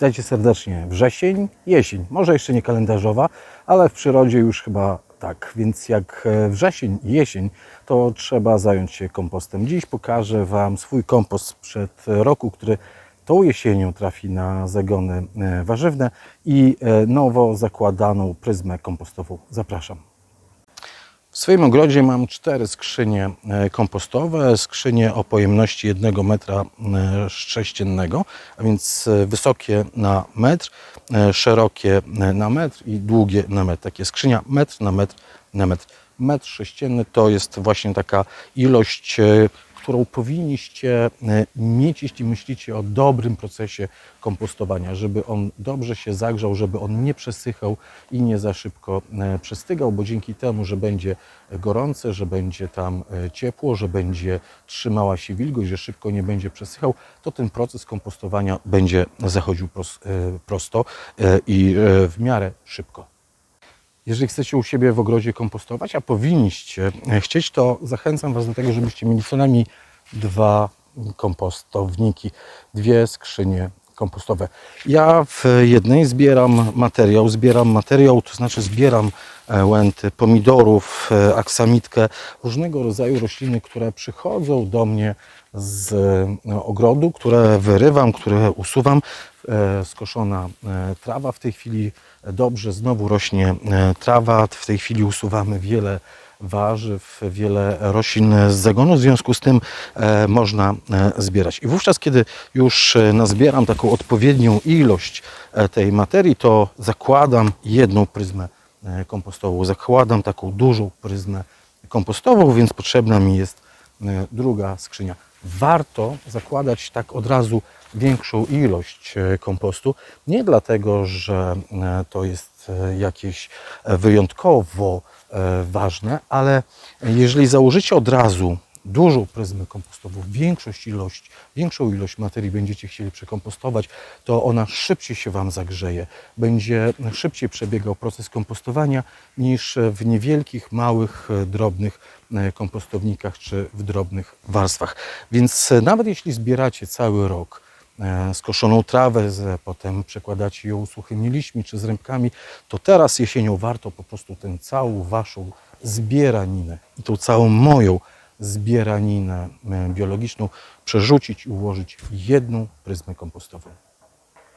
Witajcie serdecznie. Wrzesień, jesień, może jeszcze nie kalendarzowa, ale w przyrodzie już chyba tak. Więc jak e, wrzesień jesień, to trzeba zająć się kompostem. Dziś pokażę Wam swój kompost sprzed roku, który tą jesienią trafi na zagony e, warzywne i e, nowo zakładaną pryzmę kompostową. Zapraszam. W swoim ogrodzie mam cztery skrzynie e, kompostowe, skrzynie o pojemności 1 metra e, sześciennego, a więc e, wysokie na metr, szerokie na metr i długie na metr. Takie skrzynia metr na metr na metr. Metr sześcienny to jest właśnie taka ilość, którą powinniście e, mieć, jeśli myślicie o dobrym procesie kompostowania, żeby on dobrze się zagrzał, żeby on nie przesychał i nie za szybko e, przestygał, bo dzięki temu, że będzie gorące, że będzie tam e, ciepło, że będzie trzymała się wilgoć, że szybko nie będzie przesychał, to ten proces kompostowania będzie zachodził pros- prosto i w miarę szybko. Jeżeli chcecie u siebie w ogrodzie kompostować, a powinniście chcieć, to zachęcam Was do tego, żebyście mieli co najmniej dwa kompostowniki, dwie skrzynie kompostowe. Ja w jednej zbieram materiał, zbieram materiał, to znaczy zbieram e, łęty pomidorów, e, aksamitkę, różnego rodzaju rośliny, które przychodzą do mnie z e, ogrodu, które wyrywam, które usuwam. E, Skoszona e, trawa w tej chwili dobrze, znowu rośnie e, trawa. W tej chwili usuwamy wiele warzyw, wiele roślin z zagonu, w związku z tym można zbierać. I wówczas, kiedy już nazbieram taką odpowiednią ilość tej materii, to zakładam jedną pryzmę kompostową, zakładam taką dużą pryzmę kompostową, więc potrzebna mi jest druga skrzynia. Warto zakładać tak od razu większą ilość e, kompostu, nie dlatego, że e, to jest e, jakieś wyjątkowo ważne, ale jeżeli założycie od razu dużą pryzmę kompostową, większość ilość, większą ilość materii będziecie chcieli przekompostować, to ona szybciej się Wam zagrzeje. Będzie szybciej przebiegał proces kompostowania niż w niewielkich, małych, e, drobnych e, kompostownikach czy w drobnych warstwach. Więc e, nawet jeśli zbieracie cały rok skoszoną trawę, z, potem przekładacie ją suchymi liśćmi czy zrębkami, to teraz jesienią warto po prostu tę całą Waszą zbieraninę i tą całą moją zbieraninę e, biologiczną przerzucić i ułożyć jedną pryzmę kompostową.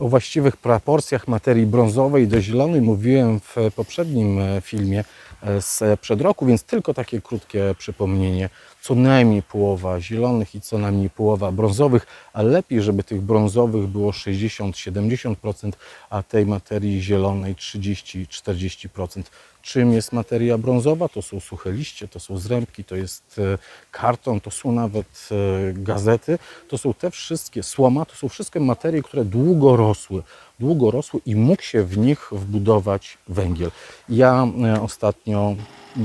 O właściwych proporcjach materii brązowej do zielonej mówiłem w poprzednim e, filmie e, sprzed roku, więc tylko takie krótkie przypomnienie. Co najmniej połowa zielonych i co najmniej połowa brązowych, a lepiej, żeby tych brązowych było 60-70%, a tej materii zielonej 30-40%. Czym jest materia brązowa? To są suche liście, to są zrębki, to jest e, karton, to są nawet e, gazety, to są te wszystkie, słoma, to są wszystkie materie, które długo rosły, długo rosły i mógł się w nich wbudować węgiel. Ja e, ostatnio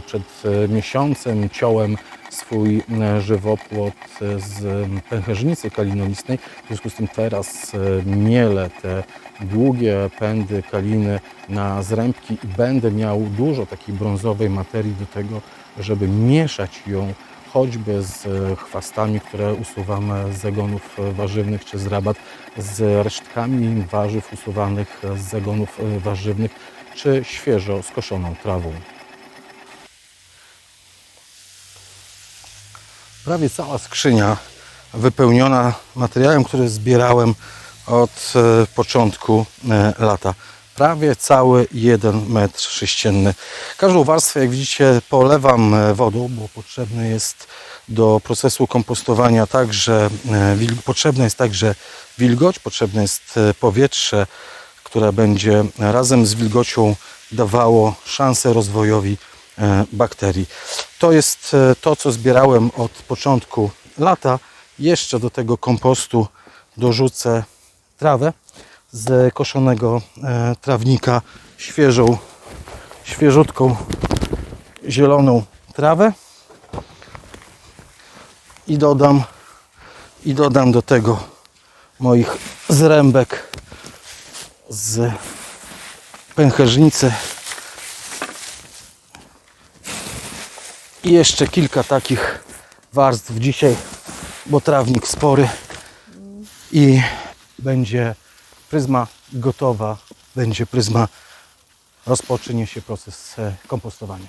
przed miesiącem ciąłem swój e, żywopłot e, z pęcherzynicy kalinolistnej, w związku z tym teraz e, mielę te długie pędy kaliny na zrębki i będę miał dużo takiej brązowej materii do tego, żeby mieszać ją choćby z chwastami, które usuwamy z zagonów warzywnych czy z rabat, z resztkami warzyw usuwanych z zagonów warzywnych, czy świeżo skoszoną trawą. Prawie cała skrzynia wypełniona materiałem, który zbierałem od e, początku e, lata. Prawie cały 1 metr sześcienny. Każdą warstwę, jak widzicie, polewam e, wodą, bo potrzebne jest do procesu kompostowania także potrzebna jest także wilgoć, potrzebne jest powietrze, które będzie razem z wilgocią dawało szansę rozwojowi bakterii. To jest e, to, co zbierałem od początku lata. Jeszcze do tego kompostu dorzucę trawę z koszonego e, trawnika, świeżą, świeżutką, zieloną trawę i dodam, i dodam do tego moich zrębek z pęcherzynicy i jeszcze kilka takich warstw dzisiaj, bo trawnik spory i będzie pryzma gotowa, będzie pryzma, rozpocznie się proces e, kompostowania.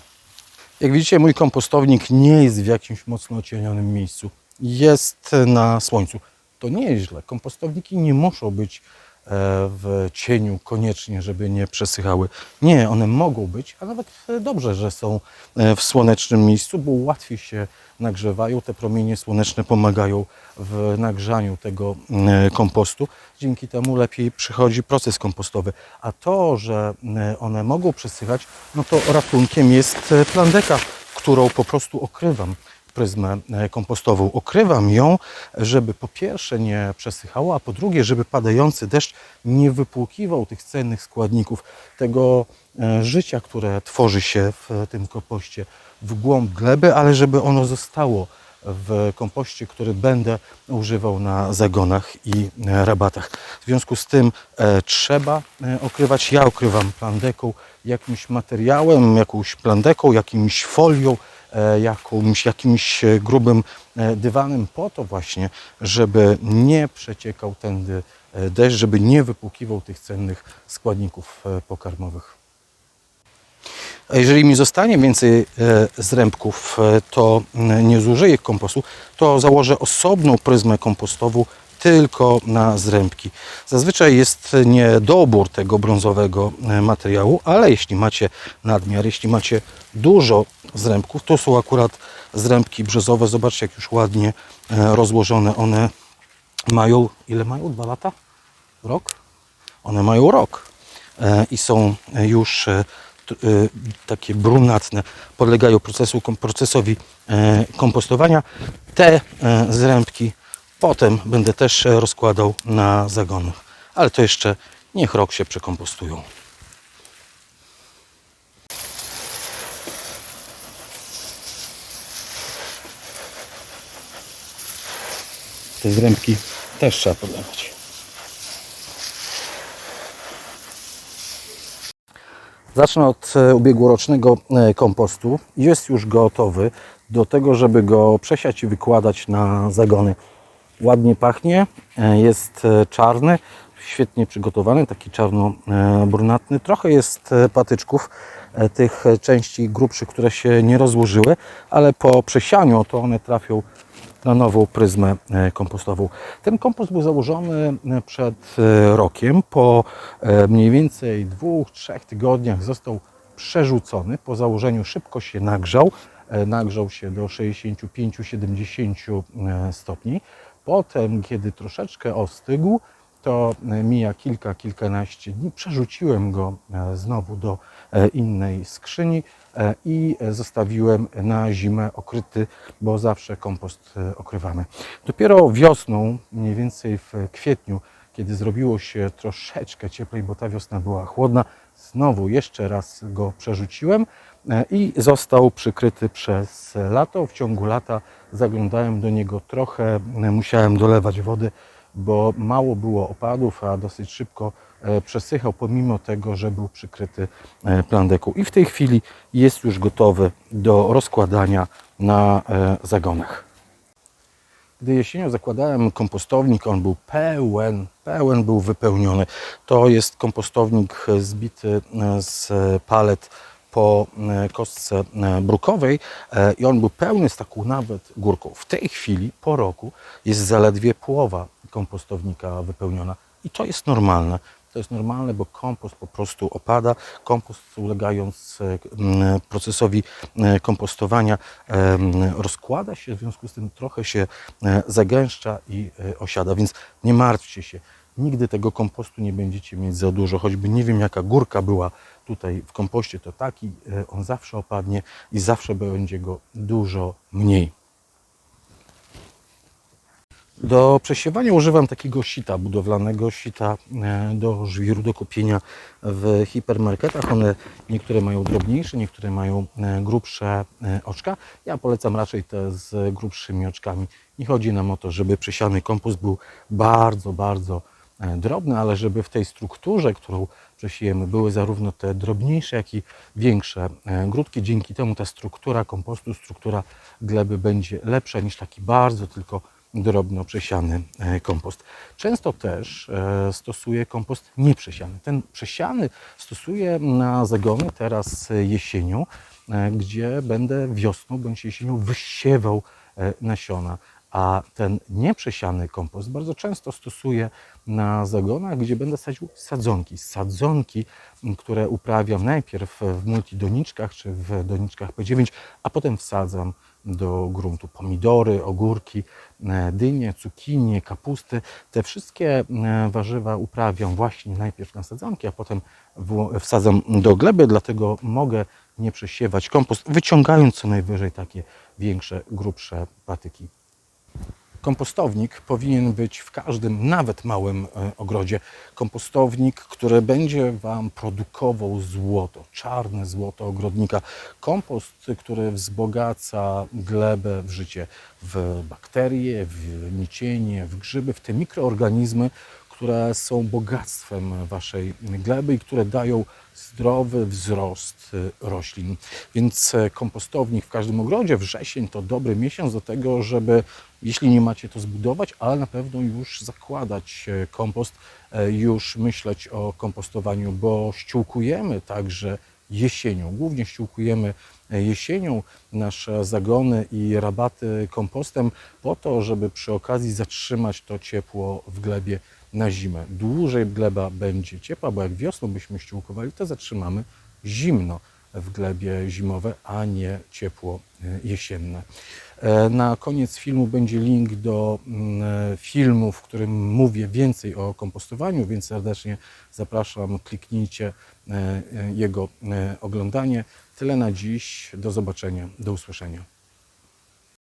Jak widzicie, mój kompostownik nie jest w jakimś mocno ocienionym miejscu. Jest na słońcu. To nie jest źle. Kompostowniki nie muszą być w cieniu koniecznie, żeby nie przesychały. Nie, one mogą być, a nawet e, dobrze, że są e, w słonecznym miejscu, bo łatwiej się nagrzewają. Te promienie słoneczne pomagają w nagrzaniu tego e, kompostu. Dzięki temu lepiej przychodzi proces kompostowy. A to, że e, one mogą przesychać, no to ratunkiem jest e, plandeka, którą po prostu okrywam pryzmę e, kompostową. Okrywam ją, żeby po pierwsze nie przesychało, a po drugie, żeby padający deszcz nie wypłukiwał tych cennych składników, tego e, życia, które tworzy się w tym kompoście w głąb gleby, ale żeby ono zostało w kompoście, który będę używał na zagonach i e, rabatach. W związku z tym e, trzeba okrywać. Ja okrywam plandeką, jakimś materiałem, jakąś plandeką, jakimś folią, e, jakimś, jakimś e, grubym e, dywanem po to właśnie, żeby nie przeciekał tędy deszcz, żeby nie wypłukiwał tych cennych składników pokarmowych. A jeżeli mi zostanie więcej zrębków, to mm, nie zużyję kompostu, to założę osobną pryzmę kompostową tylko na zrębki. Zazwyczaj jest niedobór tego brązowego e, materiału, ale jeśli macie nadmiar, jeśli macie dużo zrębków, to są akurat zrębki brzozowe. Zobaczcie, jak już ładnie e, rozłożone one mają. Ile mają? Dwa lata? Rok? One mają rok e, i są już takie brunatne, podlegają procesu, procesowi kompostowania. Te zrębki potem będę też e, rozkładał na zagonach, ale to jeszcze niech rok się przekompostują. Te zrębki też trzeba podlewać. Zacznę od e, ubiegłorocznego e, kompostu. Jest już gotowy do tego, żeby go przesiać i wykładać na zagony. Ładnie pachnie, e, jest e, czarny, świetnie przygotowany, taki czarno-brunatny. Trochę jest e, patyczków, tych części grubszych, które się nie rozłożyły, ale po przesianiu to one trafią na nową pryzmę kompostową. Ten kompost był założony przed rokiem. Po mniej więcej dwóch, trzech tygodniach został przerzucony. Po założeniu szybko się nagrzał. Nagrzał się do 65-70 e, stopni. Potem, kiedy troszeczkę ostygł, to mija kilka, kilkanaście dni. Przerzuciłem go e, znowu do e, innej skrzyni e, i zostawiłem na zimę okryty, bo zawsze kompost okrywamy. Dopiero wiosną, mniej więcej w kwietniu, kiedy zrobiło się troszeczkę cieplej, bo ta wiosna była chłodna, znowu jeszcze raz go przerzuciłem e, i został przykryty przez lato. W ciągu lata zaglądałem do niego trochę, e, musiałem dolewać wody, bo mało było opadów, a dosyć szybko e, przesychał, pomimo tego, że był przykryty plandeką. I w tej chwili jest już gotowy do rozkładania na zagonach. Gdy jesienią zakładałem kompostownik, on był pełen, pełen był wypełniony. To jest kompostownik zbity z palet po e, kostce e, brukowej e, i on był pełny z taką nawet górką. W tej chwili, po roku, jest zaledwie połowa kompostownika wypełniona i to jest normalne. To jest normalne, bo kompost po prostu opada. Kompost ulegając e, procesowi e, kompostowania em, rozkłada się, w związku z tym trochę się e, zagęszcza i e, osiada, więc nie martwcie się. Nigdy tego kompostu nie będziecie mieć za dużo, choćby nie wiem jaka górka była tutaj w kompoście, to taki e, on zawsze opadnie i zawsze będzie go dużo mniej. Do przesiewania używam takiego sita budowlanego, sita e, do żwiru, do kupienia w hipermarketach. One niektóre mają drobniejsze, niektóre mają e, grubsze e, oczka. Ja polecam raczej te z grubszymi oczkami. Nie chodzi nam o to, żeby przesiany kompost był bardzo, bardzo drobny, ale żeby w tej strukturze, którą przesiejemy, były zarówno te drobniejsze, jak i większe grudki. Dzięki temu ta struktura kompostu, struktura gleby będzie lepsza niż taki bardzo tylko drobno przesiany e, kompost. Często też e, stosuję kompost nieprzesiany. Ten przesiany stosuję na zagony teraz e, jesienią, gdzie będę wiosną bądź jesienią wysiewał nasiona. A ten nieprzesiany kompost bardzo często stosuję na zagonach, gdzie będę sadził sadzonki. Sadzonki, które uprawiam najpierw w multidoniczkach czy w doniczkach P9, a potem wsadzam do gruntu pomidory, ogórki, e, dynie, cukinie, kapusty. Te wszystkie e, warzywa uprawiam właśnie najpierw na sadzonki, a potem wsadzam do gleby, dlatego mogę nie przesiewać kompost, wyciągając co najwyżej takie większe, grubsze patyki. Kompostownik powinien być w każdym, nawet małym e, ogrodzie. Kompostownik, który będzie Wam produkował złoto, czarne złoto ogrodnika. Kompost, który wzbogaca glebę w życie, w bakterie, w nicienie, w grzyby, w te mikroorganizmy, które są bogactwem Waszej gleby i które dają zdrowy wzrost y, roślin. Więc e, kompostownik w każdym ogrodzie, wrzesień to dobry miesiąc do tego, żeby jeśli nie macie to zbudować, ale na pewno już zakładać e, kompost, e, już myśleć o kompostowaniu, bo ściółkujemy także jesienią. Głównie ściółkujemy jesienią nasze zagony i rabaty kompostem po to, żeby przy okazji zatrzymać to ciepło w glebie na zimę. Dłużej gleba będzie ciepła, bo jak wiosną byśmy ściółkowali, to zatrzymamy zimno w glebie zimowe, a nie ciepło e, jesienne. E, Na koniec filmu będzie link do mm, e, filmu, w którym mówię więcej o kompostowaniu, więc serdecznie zapraszam, kliknijcie jego oglądanie. Tyle na dziś. Do zobaczenia, do usłyszenia.